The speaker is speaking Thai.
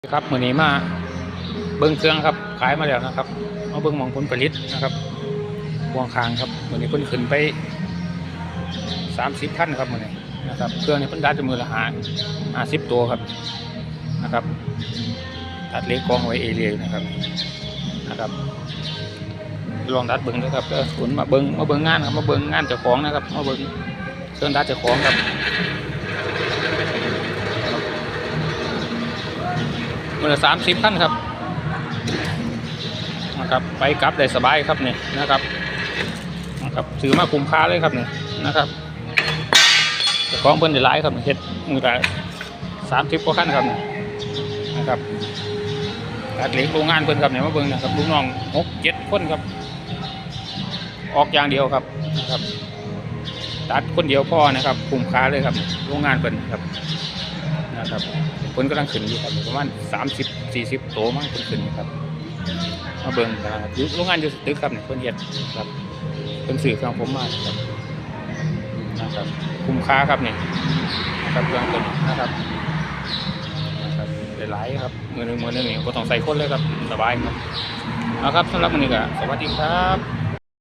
ครับมือนี้มาเบิ้งเครื่องครับ ขายมาแล้วนะครับมาเบิ้งมองผลผลิตนะครับพวงคางครับมือนี้เพิ่นขึ้นไปสามสิบพันครับมือนี้นะครับเครื่องนี้เพิ่นดัดจมือละหาห้าสิบตัวครับนะครับตัดเล็กกองไว้เอเรียนะครับนะครับลองดัดเบิ้งด้วยครับเออขุนมาเบิ้งมาเบิ้งงานครับมาเบิ้งงานเจ้าของนะครับมาเบิ้งเครื่องดัดเจ้าของครับ มือละสามสิบขั้นครับนะครับไปกลับได้สบายครับเนี่ยนะครับนะครับถือมาคุ้มค่าเลยครับเนี่ยนะครับเจ้าของเพิ่นได้หลายครับเฮ็ดมือละสามสิบกว่าขั้นครับนี่นะครับตัดเหล็กโรงงานเพิ่นครับเนี่ยมาเบิ่งนะครับลูกน้องหกเจ็ดคนครับ ออกอย่างเดียวครับนะครับตัดคนเดียวพ่อนะครับคุ้มค่าเลยครับโรงงานเพิ่นครับ นะครับผลกำลังขึ้นอยู่ครับประมาณสามสิบสี่สิบโตมั้งเพิ่นขึ้นอยู่ครับมาเบิ่งกันครับอยู่โรงงานอยู่ตึกครับเนี่ยเพิ่นเฮ็ดครับเพิ่นสื่อของผมมาครับนะครับคุ้มค่าครับเนี่นะครับเครื่องตัวนี้นะครับนะครับหลายๆครับมือหนึงมือหนึงนี่บ่ต้องใส่คนเลยครับสบายครับเอาครับสำหรับมื้อนี้ก็สวัสดีครับ